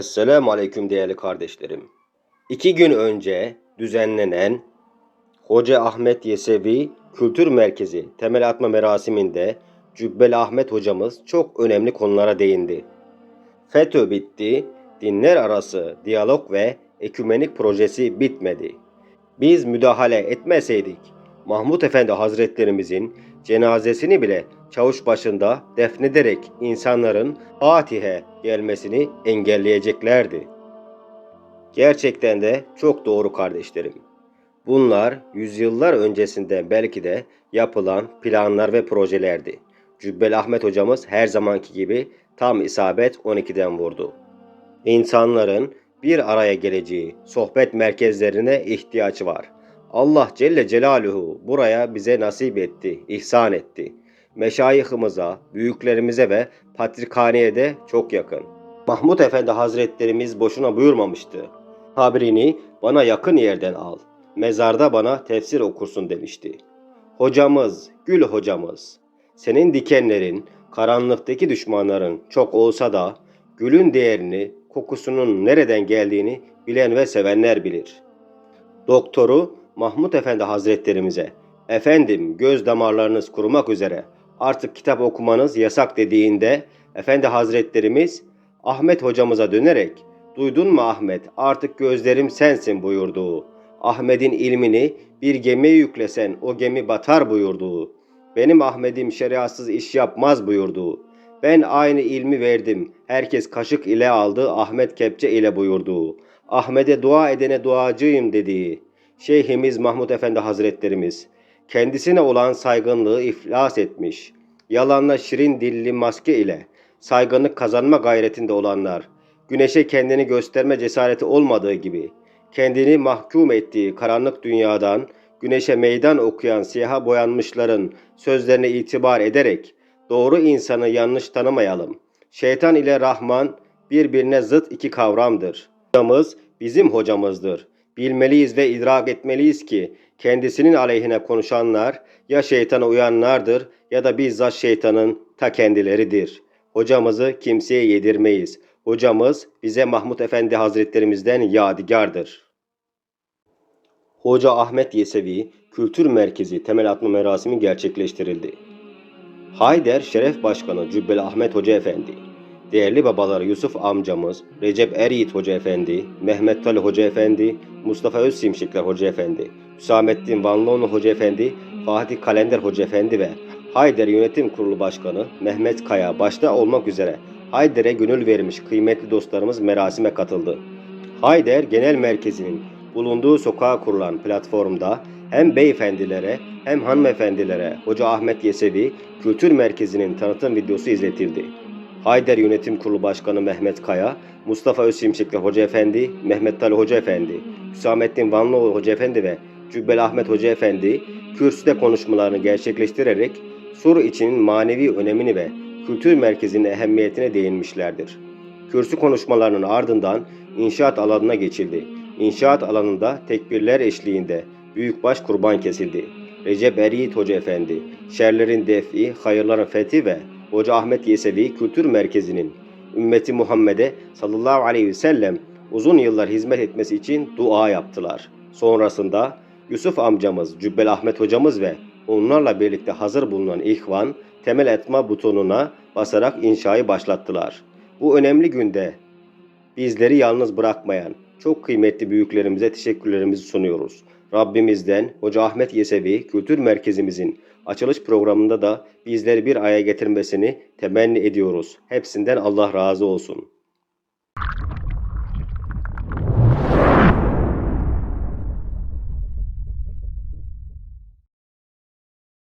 Esselamu Aleyküm değerli kardeşlerim. İki gün önce düzenlenen Hoca Ahmet Yesevi Kültür Merkezi temel atma merasiminde Cübbeli Ahmet hocamız çok önemli konulara değindi. FETÖ bitti, dinler arası diyalog ve ekümenik projesi bitmedi. Biz müdahale etmeseydik Mahmut Efendi Hazretlerimizin cenazesini bile çavuş başında defnederek insanların Fatih'e gelmesini engelleyeceklerdi. Gerçekten de çok doğru kardeşlerim. Bunlar yüzyıllar öncesinde belki de yapılan planlar ve projelerdi. Cübbeli Ahmet hocamız her zamanki gibi tam isabet 12'den vurdu. İnsanların bir araya geleceği sohbet merkezlerine ihtiyaç var. Allah Celle Celaluhu buraya bize nasip etti, ihsan etti. Meşayihimize, büyüklerimize ve patrikhaneye de çok yakın. Mahmut Efendi Hazretlerimiz boşuna buyurmamıştı. Habrini bana yakın yerden al. Mezarda bana tefsir okursun demişti. Hocamız, gül hocamız. Senin dikenlerin, karanlıktaki düşmanların çok olsa da gülün değerini, kokusunun nereden geldiğini bilen ve sevenler bilir. Doktoru Mahmut Efendi Hazretlerimize, efendim göz damarlarınız kurumak üzere artık kitap okumanız yasak dediğinde Efendi Hazretlerimiz Ahmet hocamıza dönerek duydun mu Ahmet artık gözlerim sensin buyurduğu. Ahmet'in ilmini bir gemiye yüklesen o gemi batar buyurduğu. Benim Ahmet'im şeriatsız iş yapmaz buyurduğu. Ben aynı ilmi verdim. Herkes kaşık ile aldı, Ahmet kepçe ile buyurduğu. Ahmet'e dua edene duacıyım dediği. Şeyhimiz Mahmud Efendi Hazretlerimiz kendisine olan saygınlığı iflas etmiş. Yalanla şirin dilli maske ile saygınlık kazanma gayretinde olanlar, güneşe kendini gösterme cesareti olmadığı gibi, kendini mahkum ettiği karanlık dünyadan güneşe meydan okuyan siyaha boyanmışların sözlerine itibar ederek doğru insanı yanlış tanımayalım. Şeytan ile Rahman birbirine zıt iki kavramdır. Hocamız bizim hocamızdır. Bilmeliyiz ve idrak etmeliyiz ki kendisinin aleyhine konuşanlar ya şeytana uyanlardır ya da bizzat şeytanın ta kendileridir. Hocamızı kimseye yedirmeyiz. Hocamız bize Mahmut Efendi Hazretlerimizden yadigardır. Hoca Ahmet Yesevi Kültür Merkezi temel atma merasimi gerçekleştirildi. Hayder Şeref Başkanı Cübbeli Ahmet Hoca Efendi, değerli babaları Yusuf amcamız, Recep Eryiğit Hoca Efendi, Mehmet Tali Hoca Efendi, Mustafa Özsimşikler Hoca Efendi, Hüsamettin Vanlıoğlu Hoca Efendi, Fatih Kalender Hoca Efendi ve Hayder Yönetim Kurulu Başkanı Mehmet Kaya başta olmak üzere Hayder'e gönül vermiş kıymetli dostlarımız merasime katıldı. Hayder Genel Merkezi'nin bulunduğu sokağa kurulan platformda hem beyefendilere hem hanımefendilere Hoca Ahmet Yesevi Kültür Merkezi'nin tanıtım videosu izletildi. Hayder Yönetim Kurulu Başkanı Mehmet Kaya, Mustafa Özsimşekli Hoca Efendi, Mehmet Tali Hoca Efendi, Hüsamettin Vanlıoğlu Hoca Efendi ve Cübbeli Ahmet Hoca Efendi kürsüde konuşmalarını gerçekleştirerek Sur içinin manevi önemini ve kültür merkezinin ehemmiyetine değinmişlerdir. Kürsü konuşmalarının ardından inşaat alanına geçildi. İnşaat alanında tekbirler eşliğinde büyükbaş kurban kesildi. Recep Eryiğit Hoca Efendi, şerlerin defi, hayırların fethi ve Hoca Ahmet Yesevi Kültür Merkezi'nin ümmeti Muhammed'e sallallahu aleyhi ve sellem uzun yıllar hizmet etmesi için dua yaptılar. Sonrasında Yusuf amcamız, Cübbeli Ahmet hocamız ve onlarla birlikte hazır bulunan ihvan temel etma butonuna basarak inşayı başlattılar. Bu önemli günde bizleri yalnız bırakmayan çok kıymetli büyüklerimize teşekkürlerimizi sunuyoruz. Rabbimizden Hoca Ahmet Yesevi Kültür Merkezimizin açılış programında da bizleri bir aya getirmesini temenni ediyoruz. Hepsinden Allah razı olsun.